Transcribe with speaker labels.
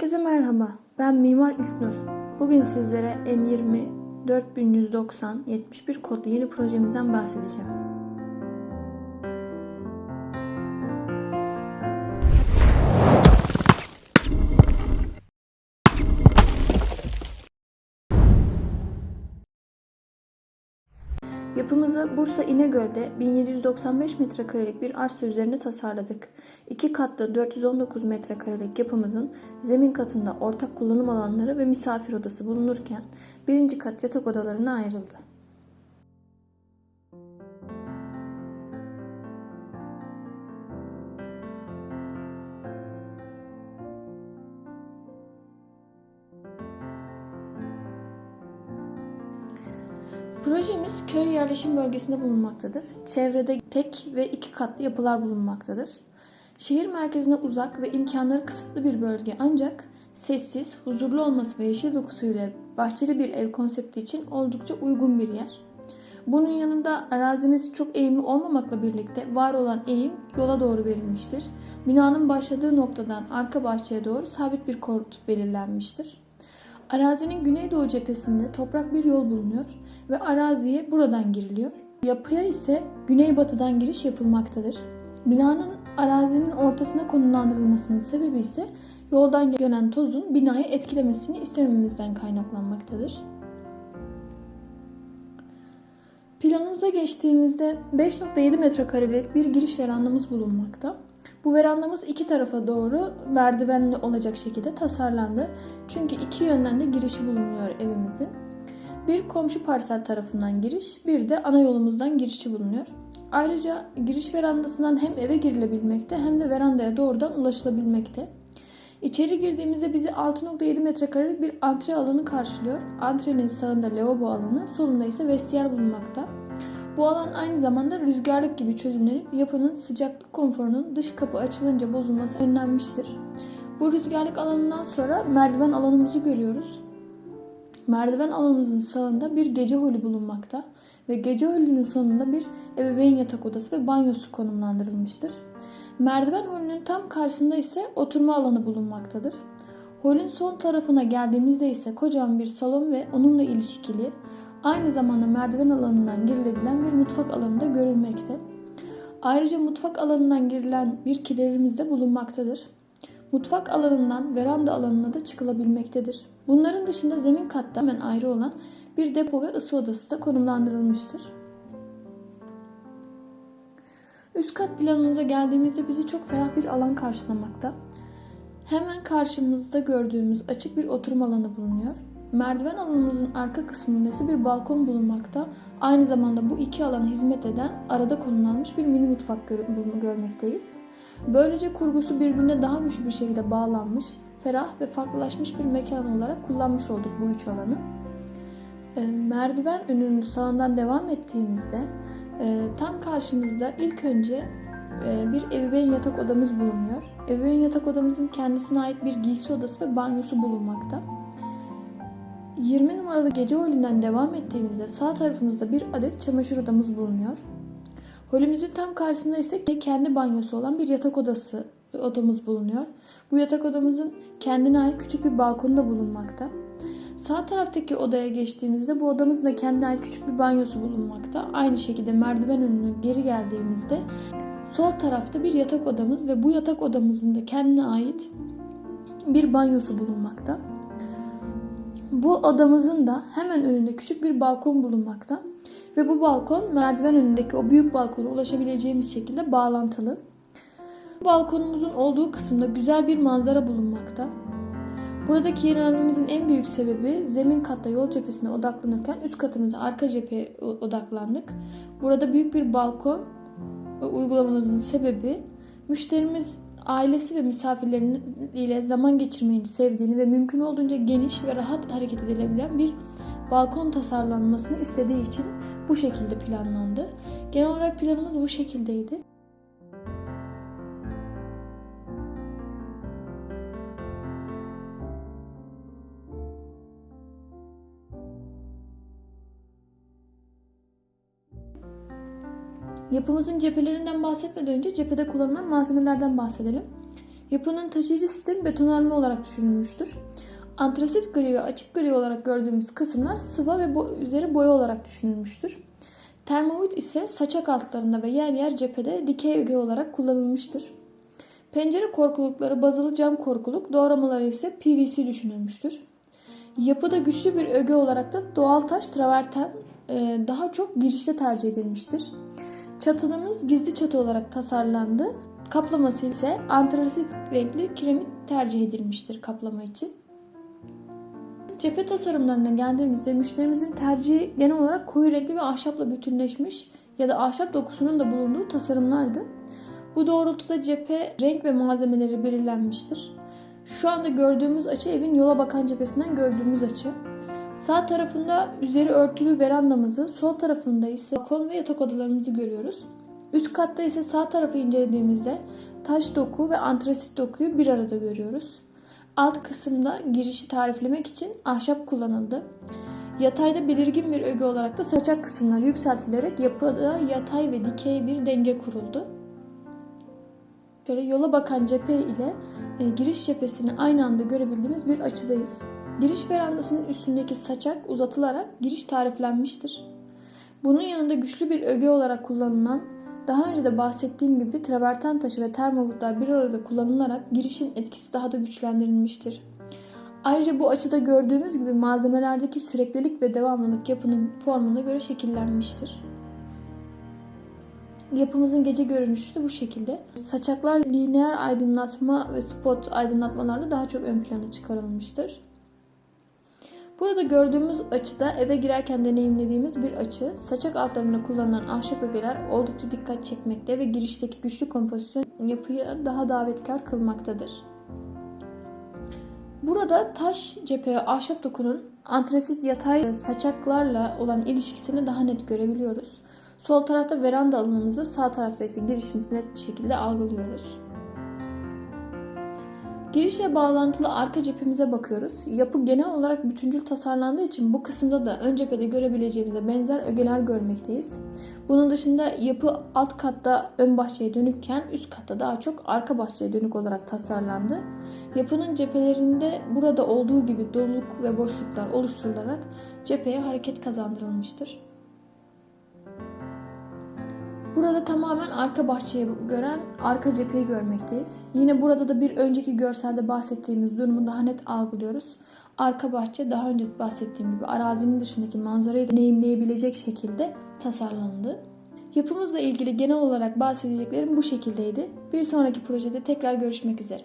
Speaker 1: Herkese merhaba. Ben Mimar İlknur. Bugün sizlere M20 4190 71 kodlu yeni projemizden bahsedeceğim. Yapımızı Bursa İnegöl'de 1795 metrekarelik bir arsa üzerine tasarladık. İki katlı 419 metrekarelik yapımızın zemin katında ortak kullanım alanları ve misafir odası bulunurken birinci kat yatak odalarına ayrıldı. Projemiz köy yerleşim bölgesinde bulunmaktadır. Çevrede tek ve iki katlı yapılar bulunmaktadır. Şehir merkezine uzak ve imkanları kısıtlı bir bölge ancak sessiz, huzurlu olması ve yeşil dokusuyla bahçeli bir ev konsepti için oldukça uygun bir yer. Bunun yanında arazimiz çok eğimli olmamakla birlikte var olan eğim yola doğru verilmiştir. Binanın başladığı noktadan arka bahçeye doğru sabit bir korut belirlenmiştir. Arazinin güneydoğu cephesinde toprak bir yol bulunuyor ve araziye buradan giriliyor. Yapıya ise güneybatıdan giriş yapılmaktadır. Binanın arazinin ortasına konumlandırılmasının sebebi ise yoldan gelen tozun binayı etkilemesini istemememizden kaynaklanmaktadır. Planımıza geçtiğimizde 5.7 metrekarelik bir giriş verandamız bulunmakta. Bu verandamız iki tarafa doğru merdivenli olacak şekilde tasarlandı. Çünkü iki yönden de girişi bulunuyor evimizin. Bir komşu parsel tarafından giriş, bir de ana yolumuzdan girişi bulunuyor. Ayrıca giriş verandasından hem eve girilebilmekte hem de verandaya doğrudan ulaşılabilmekte. İçeri girdiğimizde bizi 6.7 metrekarelik bir antre alanı karşılıyor. Antrenin sağında lavabo alanı, solunda ise vestiyer bulunmakta. Bu alan aynı zamanda rüzgarlık gibi çözümlenip yapının sıcaklık konforunun dış kapı açılınca bozulması önlenmiştir. Bu rüzgarlık alanından sonra merdiven alanımızı görüyoruz. Merdiven alanımızın sağında bir gece holü bulunmakta ve gece holünün sonunda bir ebeveyn yatak odası ve banyosu konumlandırılmıştır. Merdiven holünün tam karşısında ise oturma alanı bulunmaktadır. Holün son tarafına geldiğimizde ise kocaman bir salon ve onunla ilişkili aynı zamanda merdiven alanından girilebilen bir mutfak alanı da görülmekte. Ayrıca mutfak alanından girilen bir kilerimiz de bulunmaktadır. Mutfak alanından veranda alanına da çıkılabilmektedir. Bunların dışında zemin katta hemen ayrı olan bir depo ve ısı odası da konumlandırılmıştır. Üst kat planımıza geldiğimizde bizi çok ferah bir alan karşılamakta. Hemen karşımızda gördüğümüz açık bir oturum alanı bulunuyor. Merdiven alanımızın arka kısmında ise bir balkon bulunmakta. Aynı zamanda bu iki alana hizmet eden arada konumlanmış bir mini mutfak gör görmekteyiz. Böylece kurgusu birbirine daha güçlü bir şekilde bağlanmış, ferah ve farklılaşmış bir mekan olarak kullanmış olduk bu üç alanı. E, merdiven önünün sağından devam ettiğimizde e, tam karşımızda ilk önce e, bir ebeveyn yatak odamız bulunuyor. Ebeveyn yatak odamızın kendisine ait bir giysi odası ve banyosu bulunmakta. 20 numaralı gece holünden devam ettiğimizde sağ tarafımızda bir adet çamaşır odamız bulunuyor. Holümüzün tam karşısında ise kendi banyosu olan bir yatak odası odamız bulunuyor. Bu yatak odamızın kendine ait küçük bir balkonu da bulunmakta. Sağ taraftaki odaya geçtiğimizde bu odamızın da kendine ait küçük bir banyosu bulunmakta. Aynı şekilde merdiven önüne geri geldiğimizde sol tarafta bir yatak odamız ve bu yatak odamızın da kendine ait bir banyosu bulunmakta. Bu odamızın da hemen önünde küçük bir balkon bulunmakta ve bu balkon merdiven önündeki o büyük balkona ulaşabileceğimiz şekilde bağlantılı. Balkonumuzun olduğu kısımda güzel bir manzara bulunmakta. Buradaki yer almamızın en büyük sebebi zemin katta yol cephesine odaklanırken üst katımıza arka cepheye odaklandık. Burada büyük bir balkon uygulamamızın sebebi müşterimiz ailesi ve misafirleriyle zaman geçirmeyi sevdiğini ve mümkün olduğunca geniş ve rahat hareket edilebilen bir balkon tasarlanmasını istediği için bu şekilde planlandı. Genel olarak planımız bu şekildeydi. Yapımızın cephelerinden bahsetmeden önce cephede kullanılan malzemelerden bahsedelim. Yapının taşıyıcı sistemi betonarme olarak düşünülmüştür. Antrasit gri ve açık gri olarak gördüğümüz kısımlar sıva ve bo- üzeri boya olarak düşünülmüştür. Termovit ise saçak altlarında ve yer yer cephede dikey öge olarak kullanılmıştır. Pencere korkulukları bazılı cam korkuluk, doğramaları ise PVC düşünülmüştür. Yapıda güçlü bir öge olarak da doğal taş traverten e, daha çok girişte tercih edilmiştir. Çatılımız gizli çatı olarak tasarlandı. Kaplaması ise antrasit renkli kiremit tercih edilmiştir kaplama için. Cephe tasarımlarına geldiğimizde müşterimizin tercihi genel olarak koyu renkli ve ahşapla bütünleşmiş ya da ahşap dokusunun da bulunduğu tasarımlardı. Bu doğrultuda cephe renk ve malzemeleri belirlenmiştir. Şu anda gördüğümüz açı evin yola bakan cephesinden gördüğümüz açı. Sağ tarafında üzeri örtülü verandamızı, sol tarafında ise balkon ve yatak odalarımızı görüyoruz. Üst katta ise sağ tarafı incelediğimizde taş doku ve antrasit dokuyu bir arada görüyoruz. Alt kısımda girişi tariflemek için ahşap kullanıldı. Yatayda belirgin bir öge olarak da saçak kısımlar yükseltilerek yapıda yatay ve dikey bir denge kuruldu. Şöyle yola bakan cephe ile e, giriş cephesini aynı anda görebildiğimiz bir açıdayız. Giriş verandasının üstündeki saçak uzatılarak giriş tariflenmiştir. Bunun yanında güçlü bir öge olarak kullanılan daha önce de bahsettiğim gibi traverten taşı ve termovutlar bir arada kullanılarak girişin etkisi daha da güçlendirilmiştir. Ayrıca bu açıda gördüğümüz gibi malzemelerdeki süreklilik ve devamlılık yapının formuna göre şekillenmiştir. Yapımızın gece görünüşü de bu şekilde. Saçaklar lineer aydınlatma ve spot aydınlatmalarla daha çok ön plana çıkarılmıştır. Burada gördüğümüz açıda eve girerken deneyimlediğimiz bir açı. Saçak altlarında kullanılan ahşap ögeler oldukça dikkat çekmekte ve girişteki güçlü kompozisyon yapıyı daha davetkar kılmaktadır. Burada taş cepheye ahşap dokunun antrasit yatay saçaklarla olan ilişkisini daha net görebiliyoruz. Sol tarafta veranda alımımızı, sağ tarafta ise girişimizi net bir şekilde algılıyoruz. Girişe bağlantılı arka cephemize bakıyoruz. Yapı genel olarak bütüncül tasarlandığı için bu kısımda da ön cephede görebileceğimize benzer ögeler görmekteyiz. Bunun dışında yapı alt katta ön bahçeye dönükken üst katta daha çok arka bahçeye dönük olarak tasarlandı. Yapının cephelerinde burada olduğu gibi doluluk ve boşluklar oluşturularak cepheye hareket kazandırılmıştır. Burada tamamen arka bahçeyi gören arka cepheyi görmekteyiz. Yine burada da bir önceki görselde bahsettiğimiz durumu daha net algılıyoruz. Arka bahçe daha önce bahsettiğim gibi arazinin dışındaki manzarayı deneyimleyebilecek şekilde tasarlandı. Yapımızla ilgili genel olarak bahsedeceklerim bu şekildeydi. Bir sonraki projede tekrar görüşmek üzere.